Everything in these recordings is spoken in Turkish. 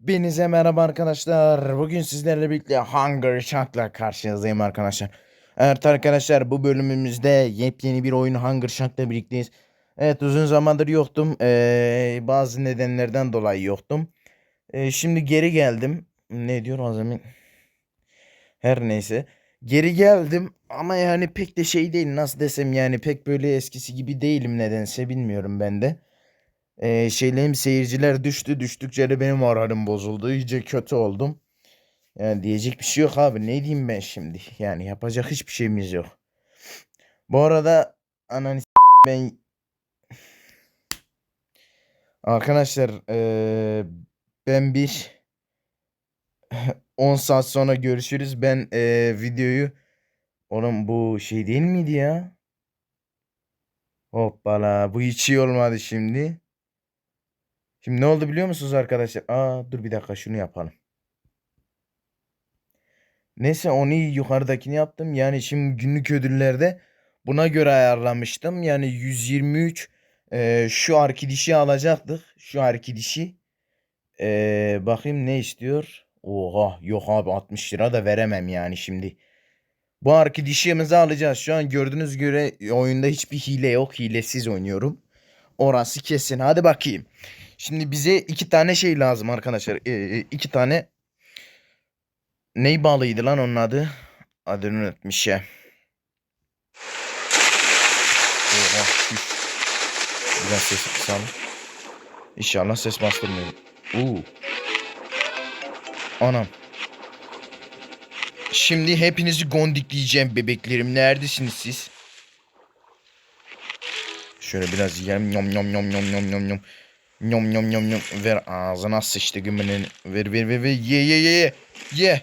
Hepinize merhaba arkadaşlar. Bugün sizlerle birlikte Hunger Shark'la karşınızdayım arkadaşlar. Evet arkadaşlar bu bölümümüzde yepyeni bir oyun Hunger Shark'la birlikteyiz. Evet uzun zamandır yoktum. Ee, bazı nedenlerden dolayı yoktum. Ee, şimdi geri geldim. Ne diyor Azami? Her neyse. Geri geldim ama yani pek de şey değil nasıl desem yani pek böyle eskisi gibi değilim nedense bilmiyorum ben de. Ee, şeylerim seyirciler düştü. Düştükçe de benim moralim bozuldu. İyice kötü oldum. Yani diyecek bir şey yok abi. Ne diyeyim ben şimdi? Yani yapacak hiçbir şeyimiz yok. Bu arada ananı ben arkadaşlar eee, ben bir 10 saat sonra görüşürüz. Ben eee, videoyu oğlum bu şey değil miydi ya? Hoppala bu hiç iyi olmadı şimdi. Şimdi ne oldu biliyor musunuz arkadaşlar? Aa dur bir dakika şunu yapalım. Neyse onu yukarıdakini yaptım. Yani şimdi günlük ödüllerde buna göre ayarlamıştım. Yani 123 eee, şu arki dişi alacaktık. Şu arki dişi. Eee, bakayım ne istiyor? Oha yok abi 60 lira da veremem yani şimdi. Bu arki dişimizi alacağız. Şu an gördüğünüz göre oyunda hiçbir hile yok. Hilesiz oynuyorum. Orası kesin. Hadi bakayım. Şimdi bize iki tane şey lazım arkadaşlar. Ee, iki tane ney balıydı lan onun adı? Adını unutmuş ya. Biraz sesi kısalım. İnşallah ses bastırmıyorum. Uuu. Anam. Şimdi hepinizi gondikleyeceğim bebeklerim. Neredesiniz siz? Şöyle biraz yiyelim. Yom yom yom yom yom yom yom. Yom yom yom yom. Ver ağzına sıçtı gümünün. Ver ver ver ver. Ye ye ye ye. Ye.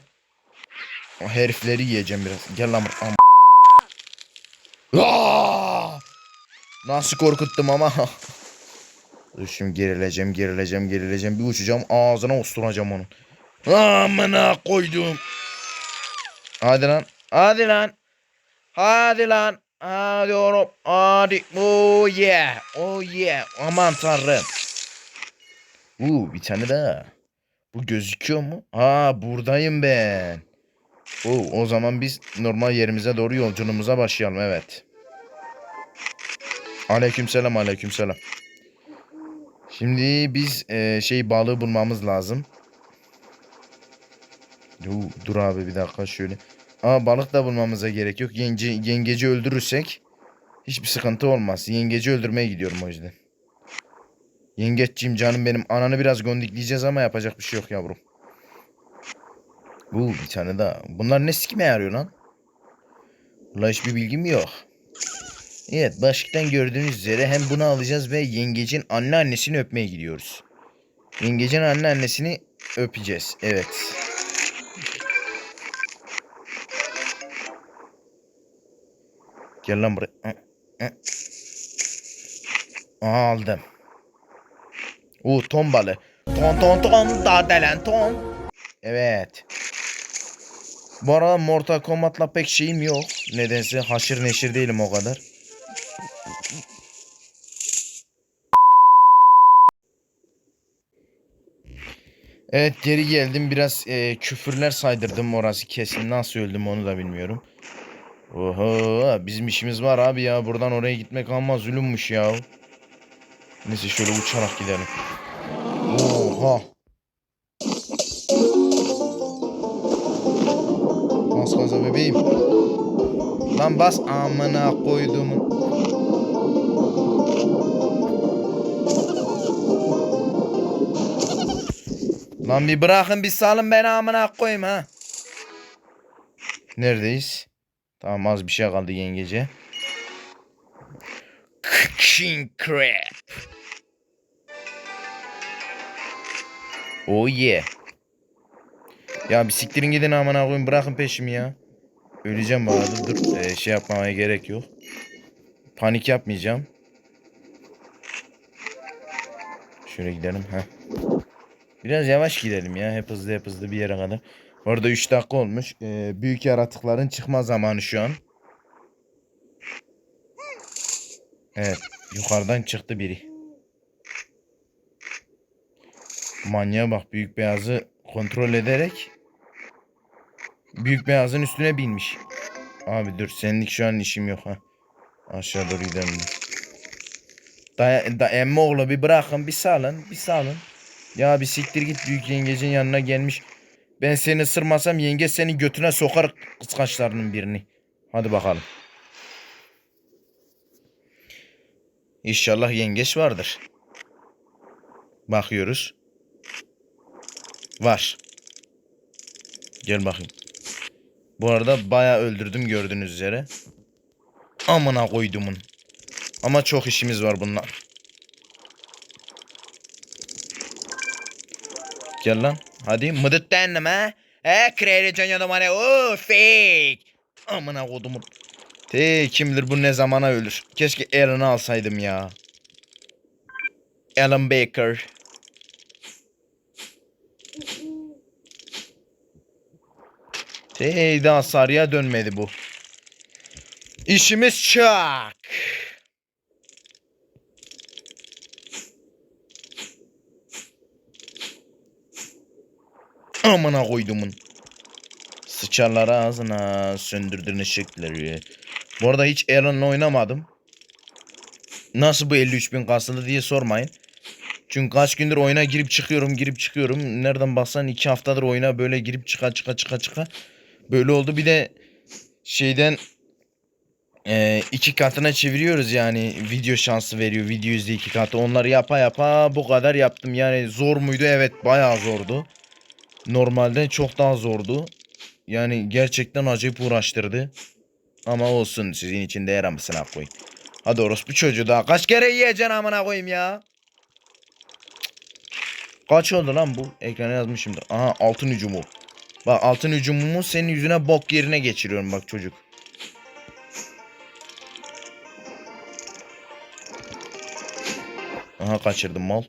O herifleri yiyeceğim biraz. Gel lan. Am-! Nasıl korkuttum ama. Şimdi gerileceğim gerileceğim gerileceğim. Bir uçacağım ağzına osturacağım onun. Amına koydum. Hadi lan. Hadi lan. Hadi lan. Hadi oğlum. Hadi. Oh yeah. Oh yeah. Aman tanrım. Uuu bir tane daha. Bu gözüküyor mu? Aa buradayım ben. Oo, o zaman biz normal yerimize doğru yolculuğumuza başlayalım. Evet. Aleykümselam aleykümselam. Şimdi biz e, şey balığı bulmamız lazım. Dur, dur abi bir dakika şöyle. Aa balık da bulmamıza gerek yok. Yenge, yengeci öldürürsek hiçbir sıkıntı olmaz. Yengeci öldürmeye gidiyorum o yüzden. Yengeçciğim canım benim. Ananı biraz gondikleyeceğiz ama yapacak bir şey yok yavrum. Bu bir tane daha. Bunlar ne sikime yarıyor lan? Ulan hiçbir bilgim yok. Evet başlıktan gördüğünüz üzere hem bunu alacağız ve yengecin anneannesini öpmeye gidiyoruz. Yengecin anneannesini öpeceğiz. Evet. Gel lan buraya. Aha, aldım. Oo ton balı. Ton ton ton dardelen ton. Evet. Bu arada Mortal Kombat'la pek şeyim yok. Nedense haşır neşir değilim o kadar. Evet geri geldim biraz e, küfürler saydırdım orası kesin nasıl öldüm onu da bilmiyorum. Oho bizim işimiz var abi ya buradan oraya gitmek ama zulümmüş ya. Neyse şöyle uçarak gidelim. Oha. Bas gaza bebeğim. Lan bas amına koyduğumun. Lan bir bırakın bir salın beni amına koyayım ha. Neredeyiz? Tamam az bir şey kaldı yengece. King crab. Oh yeah. Ya bir siktirin gidin amına koyayım bırakın peşimi ya. Öleceğim bu arada dur Ee, şey yapmamaya gerek yok. Panik yapmayacağım. Şöyle gidelim ha. Biraz yavaş gidelim ya hep hızlı hep hızlı bir yere kadar. Orada 3 dakika olmuş. Ee, büyük yaratıkların çıkma zamanı şu an. Evet yukarıdan çıktı biri. Manyağa bak büyük beyazı kontrol ederek büyük beyazın üstüne binmiş. Abi dur senlik şu an işim yok ha. Aşağı doğru gidelim. Da, da emmi oğlu bir bırakın bir salın bir salın. Ya bir siktir git büyük yengecin yanına gelmiş. Ben seni ısırmasam yenge senin götüne sokar kıskaçlarının birini. Hadi bakalım. İnşallah yengeç vardır. Bakıyoruz. Var. Gel bakayım. Bu arada bayağı öldürdüm gördüğünüz üzere. Amına koydumun. Ama çok işimiz var bununla. Gel lan. Hadi mıdıt denme. He kraliçen ya da bana o fake. Amına kodumun. Te kim bilir bu ne zamana ölür. Keşke Alan'ı alsaydım ya. Alan Baker. Daha sarıya dönmedi bu. İşimiz çak. Amına koydumun. Sıçarlar ağzına söndürdün ışıkları. Bu arada hiç Alan'la oynamadım. Nasıl bu 53 bin kasıldı diye sormayın. Çünkü kaç gündür oyuna girip çıkıyorum girip çıkıyorum. Nereden baksan 2 haftadır oyuna böyle girip çıka çıka çıka çıka. Böyle oldu. Bir de şeyden e, iki katına çeviriyoruz yani. Video şansı veriyor. Video yüzde iki katı. Onları yapa yapa bu kadar yaptım. Yani zor muydu? Evet bayağı zordu. Normalde çok daha zordu. Yani gerçekten acayip uğraştırdı. Ama olsun sizin için değer amısına koyayım. Hadi orospu çocuğu daha. Kaç kere yiyeceksin amına koyayım ya? Kaç oldu lan bu? Ekrana yazmışımdır. Aha altın hücumu bak altın hücumumu senin yüzüne bok yerine geçiriyorum bak çocuk Aha kaçırdım mal.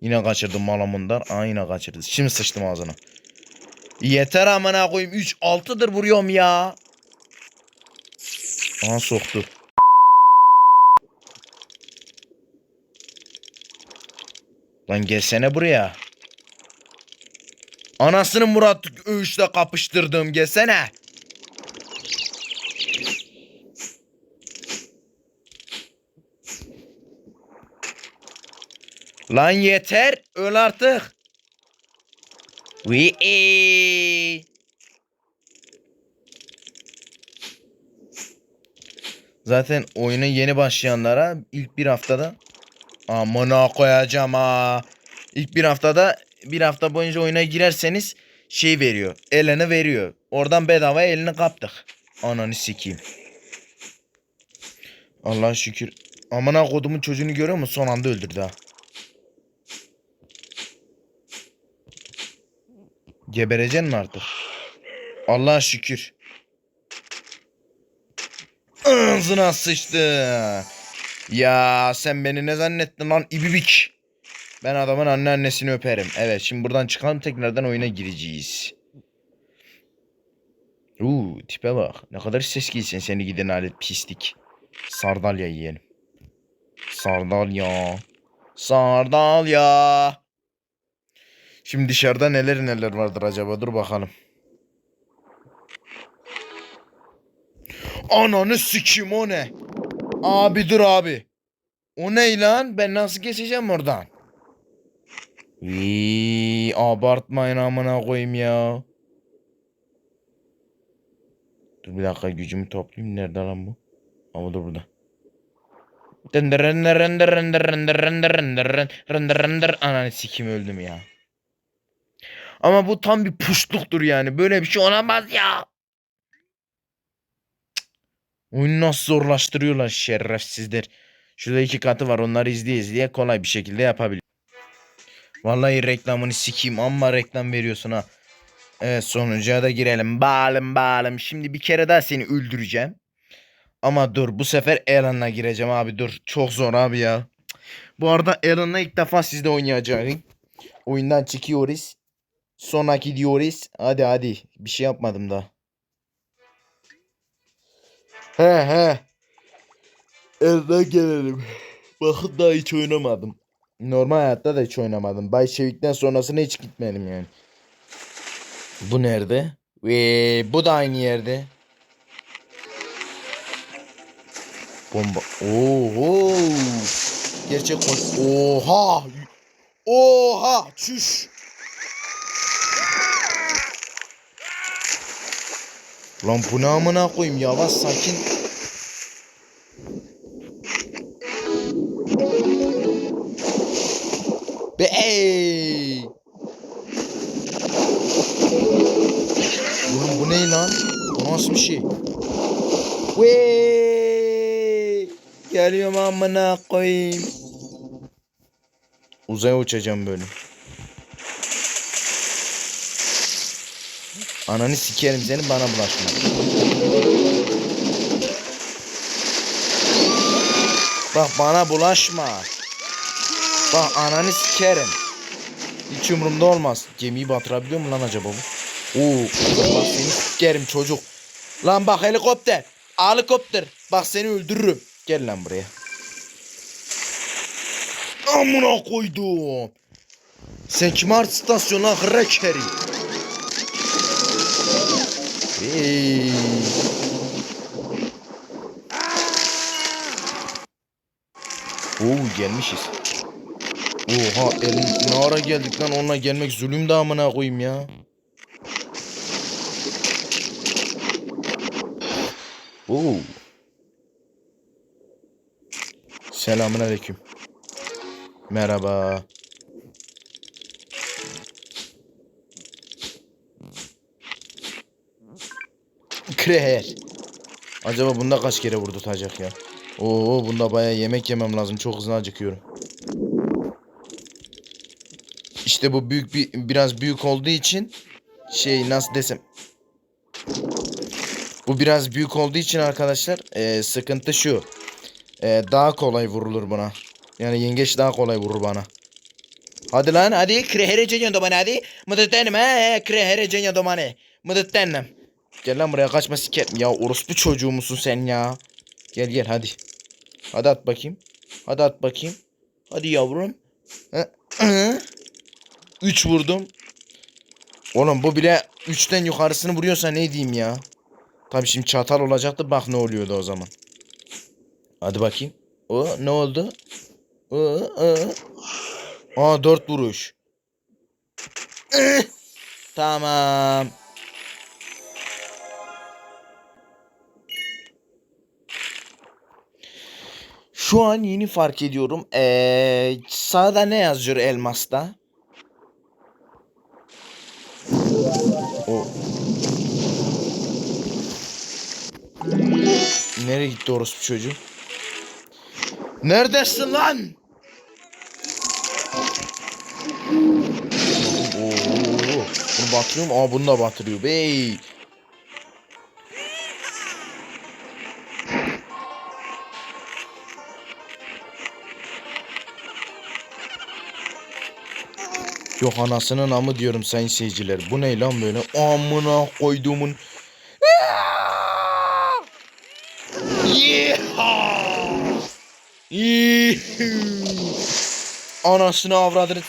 Yine kaçırdım malamından. Aha yine kaçırdı. Şimdi sıçtım ağzına. Yeter amına koyayım. 3 6'dır vuruyorum ya. Aha soktu. Lan gelsene buraya. Anasını Murat Öğüş'le kapıştırdım gelsene. Lan yeter. Öl artık. Wii. Zaten oyuna yeni başlayanlara ilk bir haftada amına koyacağım ha. İlk bir haftada bir hafta boyunca oyuna girerseniz şey veriyor. Elini veriyor. Oradan bedava elini kaptık. Ananı sikeyim. Allah şükür. Amına kodumun çocuğunu görüyor musun? Son anda öldürdü ha. Gebereceksin mi artık? Allah'a şükür. Ağzına sıçtı. Ya sen beni ne zannettin lan ibibik. Ben adamın anneannesini öperim. Evet şimdi buradan çıkalım tekrardan oyuna gireceğiz. Uuu tipe bak. Ne kadar ses giysin seni giden alet pislik. Sardalya yiyelim. Sardalya. Sardalya. Şimdi dışarıda neler neler vardır acaba dur bakalım. Ananı sikim o ne? Abi dur abi. O ne lan? Ben nasıl geçeceğim oradan? Vii abartmayın amına koyayım ya. Dur bir dakika gücümü toplayayım. Nerede lan bu? Ama dur burada. Render render render render render render render render render Ananı sikim öldüm ya. Ama bu tam bir puşluktur yani. Böyle bir şey olamaz ya. Oyunu nasıl zorlaştırıyorlar şerefsizler. Şurada iki katı var onları izleye izleye kolay bir şekilde yapabilir. Vallahi reklamını sikeyim amma reklam veriyorsun ha. Evet sonuca da girelim. Bağlım bağlım. Şimdi bir kere daha seni öldüreceğim. Ama dur bu sefer Alan'la gireceğim abi dur. Çok zor abi ya. Bu arada Alan'la ilk defa sizde oynayacağım. Oyundan çıkıyoruz. Sonraki diyoruz. Hadi hadi. Bir şey yapmadım da. He he. Elden gelelim. Bakın daha hiç oynamadım. Normal hayatta da hiç oynamadım. Bay Çevik'ten sonrasına hiç gitmedim yani. Bu nerede? Ve bu da aynı yerde. Bomba. Oho. Gerçek kon- Oha. Oha. Çüş. Lan bu ne koyayım yavaş sakin. Geliyorum amına koyayım. Uzaya uçacağım böyle. Ananı sikerim senin bana bulaşma. Bak bana bulaşma. Bak ananı sikerim. Hiç umurumda olmaz. Gemiyi batırabiliyor mu lan acaba bu? Oo, bak seni sikerim çocuk. Lan bak helikopter. Helikopter. Bak seni öldürürüm. Gel lan buraya. Amına koydum. Sen kim art istasyonuna hrekeri? Hey. Oo gelmişiz. Oha elin ne ara geldik lan onunla gelmek zulüm de amına koyayım ya. Oo. Selamun aleyküm. Merhaba. Kreher. Acaba bunda kaç kere vurdurtacak ya? Oo bunda baya yemek yemem lazım. Çok hızlı acıkıyorum. İşte bu büyük bir biraz büyük olduğu için şey nasıl desem bu biraz büyük olduğu için arkadaşlar eee, sıkıntı şu. Eee, daha kolay vurulur buna. Yani yengeç daha kolay vurur bana. Hadi lan hadi krehere cenyo domane hadi. Mıdıttenim he krehere cenyo domane. Mıdıttenim. Gel lan buraya kaçma siker. Ya orospu çocuğu musun sen ya? Gel gel hadi. Hadi at bakayım. Hadi at bakayım. Hadi yavrum. Hı, hı. Üç vurdum. Oğlum bu bile üçten yukarısını vuruyorsa ne diyeyim ya? Tabii şimdi çatal olacaktı bak ne oluyordu o zaman. Hadi bakayım. O ne oldu? O, o. Aa dört vuruş. Tamam. Şu an yeni fark ediyorum. Ee, sağda ne yazıyor elmasta? O. Nereye gitti orospu çocuğu? Neredesin lan? Oo, bunu batırıyor mu? Aa bunu da batırıyor. Bey. Yok anasının amı diyorum sayın seyirciler. Bu ne lan böyle? Amına koyduğumun. Anasını avradını.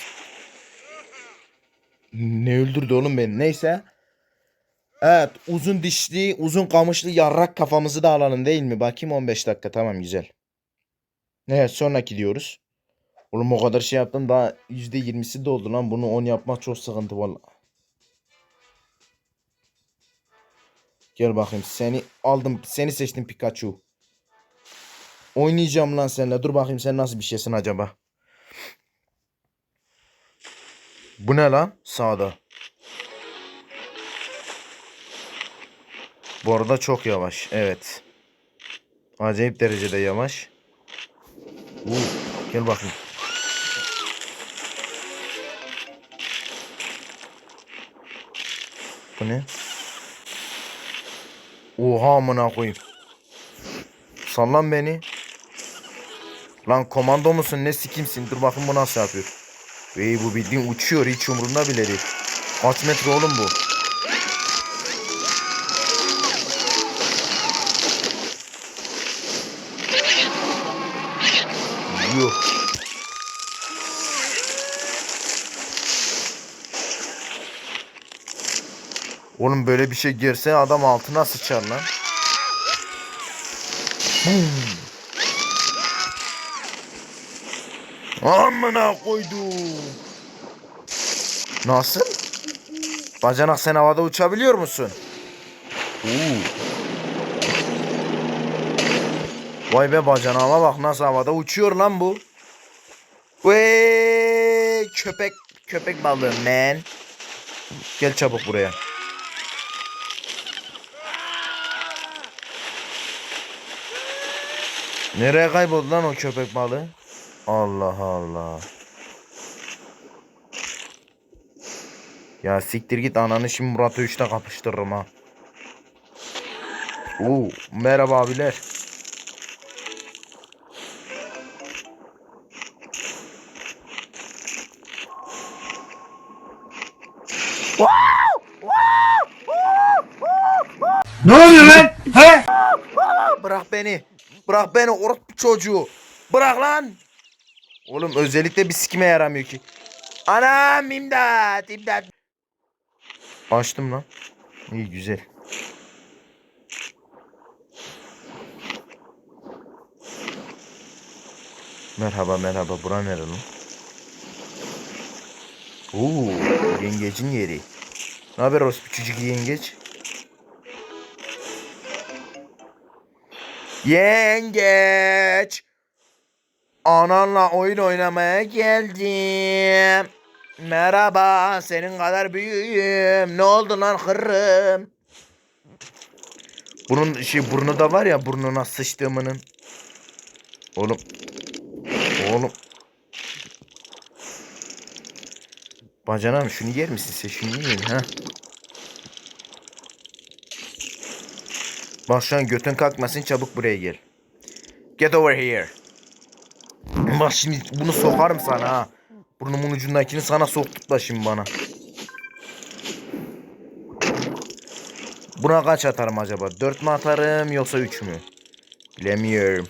Ne öldürdü oğlum beni? Neyse. Evet uzun dişli uzun kamışlı yarrak kafamızı da alalım değil mi? Bakayım 15 dakika tamam güzel. Evet sonraki diyoruz. Oğlum o kadar şey yaptım daha %20'si doldu lan. Bunu 10 yapmak çok sıkıntı valla. Gel bakayım seni aldım seni seçtim Pikachu. Oynayacağım lan seninle. Dur bakayım sen nasıl bir şeysin acaba. Bu ne lan sağda? Bu arada çok yavaş. Evet. Acayip derecede yavaş. Uu, gel bakayım. Bu ne? Oha amına koyayım. Sallan beni. Lan komando musun ne sikimsin dur bakın bu nasıl yapıyor. Ve bu bildiğin uçuyor hiç umurunda bile değil. Kaç metre oğlum bu? Yuh. Oğlum böyle bir şey girse adam altına sıçar lan. Hmm. Amına koydum. Nasıl? Bacanak sen havada uçabiliyor musun? Oo. Vay be bacanağıma bak nasıl havada uçuyor lan bu. Vey köpek köpek balığı man. Gel çabuk buraya. Nereye kayboldu lan o köpek balığı? Allah Allah. Ya siktir git ananı şimdi Murat Üç'te kapıştırırım ha. Oo, merhaba abiler. Ne oluyor lan? He? Bırak beni. Bırak beni orospu çocuğu. Bırak lan. Oğlum özellikle bir sikime yaramıyor ki. Anam imdat imdat. Açtım lan. İyi güzel. Merhaba merhaba bura nere lan? Oo, yengecin yeri. Ne haber orospu çocuk yengeç? Yengeç. Ananla oyun oynamaya geldim. Merhaba, senin kadar büyüğüm. Ne oldu lan hırrım? Bunun şey burnu da var ya burnuna sıçtığımının. Oğlum. Oğlum. Bacanam şunu yer misin sen şunu yiyin ha? Bak şu an götün kalkmasın çabuk buraya gel. Get over here. Bak şimdi bunu sokarım sana ha. Burnumun ucundakini sana sokturtma şimdi bana. Buna kaç atarım acaba? 4 mü atarım yoksa 3 mü? Bilemiyorum.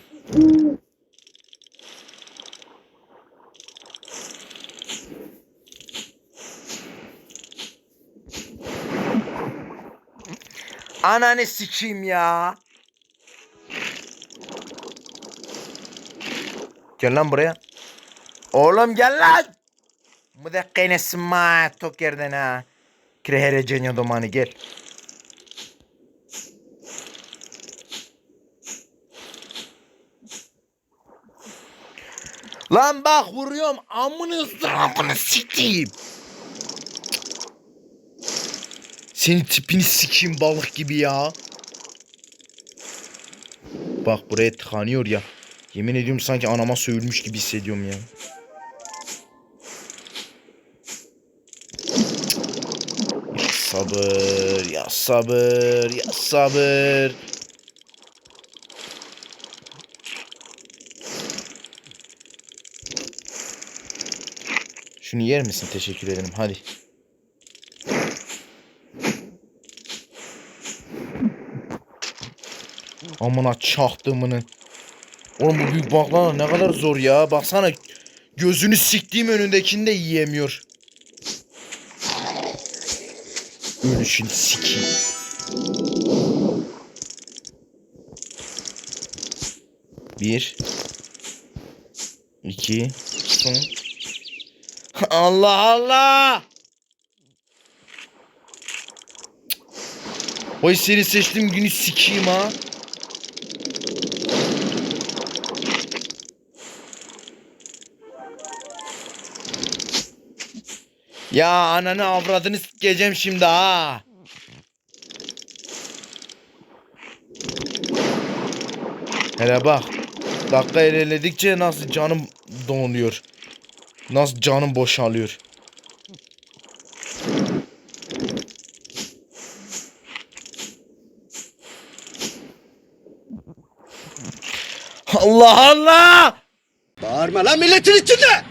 Ananı sikeyim ya. Gel lan buraya. Oğlum gel lan. Mudakkine sma tok yerden ha. Krehere cenyo domanı gel. Lan bak vuruyorum amını ızdırapını sikeyim. Senin tipini sikeyim balık gibi ya. Bak buraya tıkanıyor ya. Yemin ediyorum sanki anama sövülmüş gibi hissediyorum ya. Ya sabır, ya sabır, ya sabır. Şunu yer misin? Teşekkür ederim. Hadi. Amına çaktığımının. Oğlum bu büyük baklava ne kadar zor ya. Baksana gözünü siktiğim önündekini de yiyemiyor. Ölüşünü sikeyim. Bir. iki, Son. Allah Allah. Oy seni seçtiğim günü sikeyim ha. Ya ananı avradını sikeceğim şimdi ha. Hele bak. Dakika ilerledikçe nasıl canım donuyor. Nasıl canım boşalıyor. Allah Allah! Bağırma lan milletin içinde!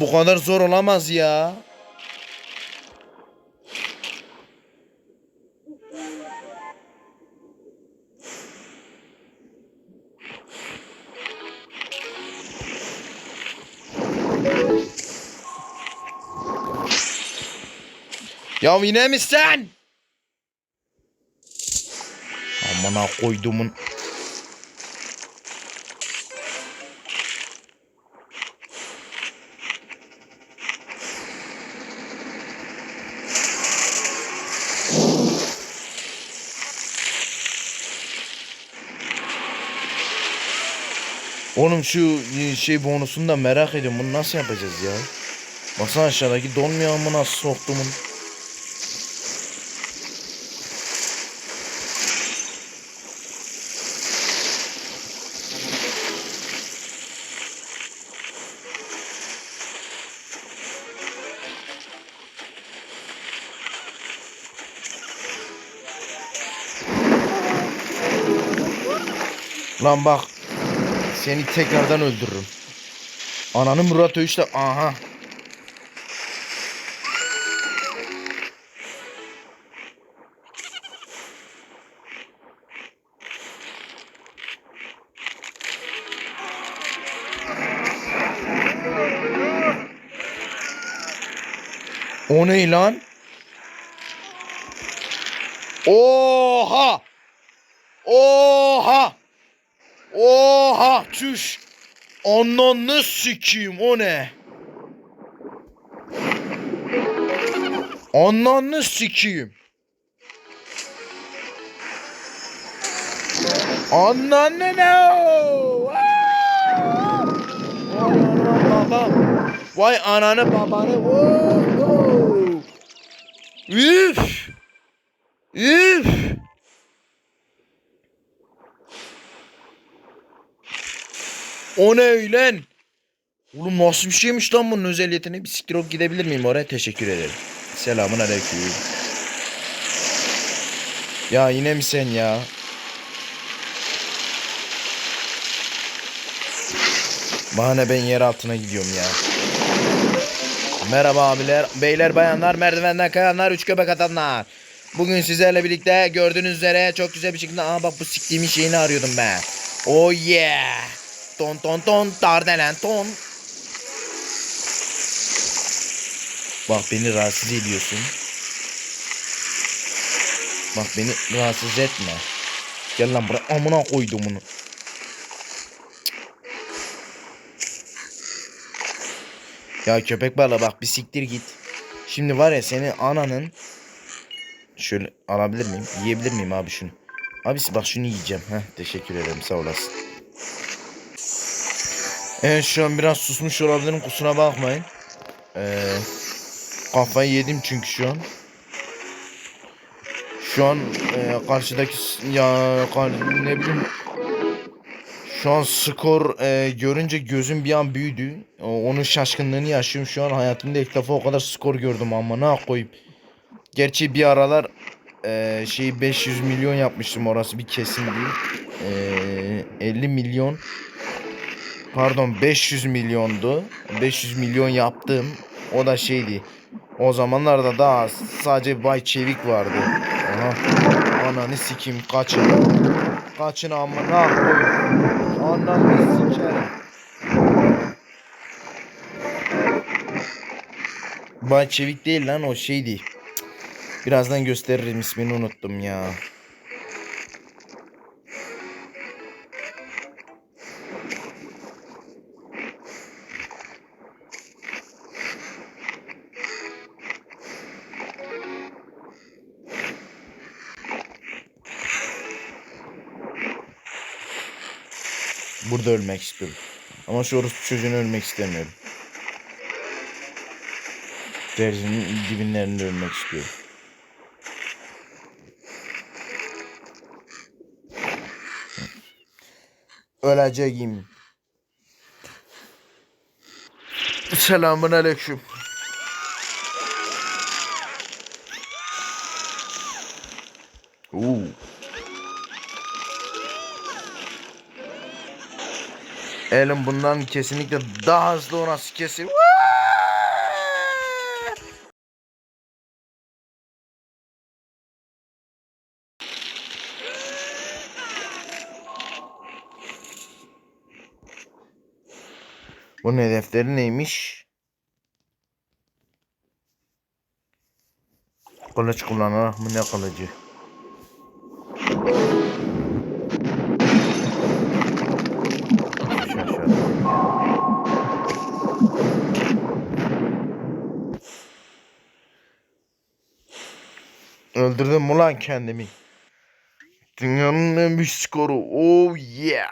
Bu kadar zor olamaz ya. Ya yine mi sen? Amına koydumun. Oğlum şu şey bonusunu da merak ediyorum. Bunu nasıl yapacağız ya? Baksana aşağıdaki donmuyor amına soktumun. Lan bak. Seni tekrardan öldürürüm. Ananı Murat Öğüş'le aha. O ne lan? Oha! Oha! Oha çüş. Ananı sikeyim o ne? Ananı sikeyim. Ananı ne? Babam. Vay ananı babanı. Üf. Üf. O ne öyle? Oğlum nasıl bir şeymiş lan bunun özelliğini? Bir siktir olup gidebilir miyim oraya? Teşekkür ederim. Selamun aleyküm. Ya yine mi sen ya? Bahane ben yer altına gidiyorum ya. Merhaba abiler, beyler, bayanlar, merdivenden kayanlar, üç göbek atanlar. Bugün sizlerle birlikte gördüğünüz üzere çok güzel bir şekilde... Aa bak bu siktiğimin şeyini arıyordum ben. Oh yeah. Ton ton ton dardelen ton. Bak beni rahatsız ediyorsun. Bak beni rahatsız etme. Gel lan buraya amına koydum bunu. Ya köpek balığı bak bir siktir git. Şimdi var ya senin ananın Şöyle alabilir miyim? Yiyebilir miyim abi şunu? Abisi bak şunu yiyeceğim. Heh, teşekkür ederim sağ olasın. Evet şu an biraz susmuş olabilirim kusura bakmayın. Ee, kafayı yedim çünkü şu an. Şu an e, karşıdaki ya ne bileyim şu an skor e, görünce gözüm bir an büyüdü. Onun şaşkınlığını yaşıyorum şu an hayatımda ilk defa o kadar skor gördüm ama ne koyayım. Gerçi bir aralar e, şey 500 milyon yapmıştım orası bir kesin değil. E, 50 milyon pardon 500 milyondu. 500 milyon yaptım. O da şeydi. O zamanlarda daha sadece Bay Çevik vardı. Aha. Ananı sikeyim kaçın. Kaçın amına koyayım. Ananı sikerim. Bay Çevik değil lan o şeydi. Birazdan gösteririm ismini unuttum ya. Burada ölmek istiyorum. Ama şu orospu çocuğunu ölmek istemiyorum. Derzinin dibinlerinde ölmek istiyorum. Öleceğim. Selamun aleyküm. Elim bundan kesinlikle daha hızlı orası kesin. Bunun hedefleri neymiş? Kılıç kullanarak mı ne kılıcı? Öldürdüm mü lan kendimi? Dünyanın en büyük skoru. Oh yeah.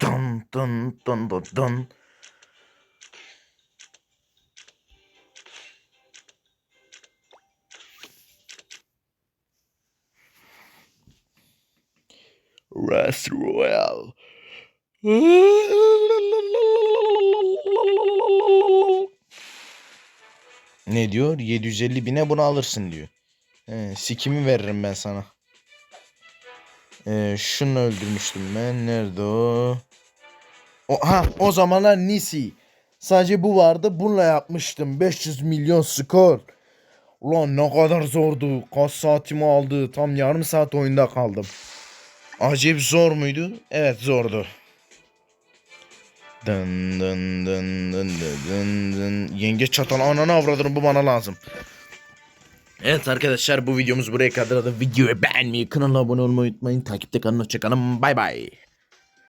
Dun dun dun dun dun. Rest Royale. Ne diyor? 750 bine bunu alırsın diyor. He, sikimi veririm ben sana. Ee, şunu öldürmüştüm ben. Nerede o? o ha o zamanlar Nisi. Sadece bu vardı. Bununla yapmıştım. 500 milyon skor. Ulan ne kadar zordu. Kaç saatimi aldı. Tam yarım saat oyunda kaldım. Acayip zor muydu? Evet zordu. Dın dın dın dın dın dın dın. Yenge çatan ananı avradını bu bana lazım. Evet arkadaşlar bu videomuz buraya kadar. Videoyu beğenmeyi, kanala abone olmayı unutmayın. Takipte kalın. Hoşçakalın. Bay bay.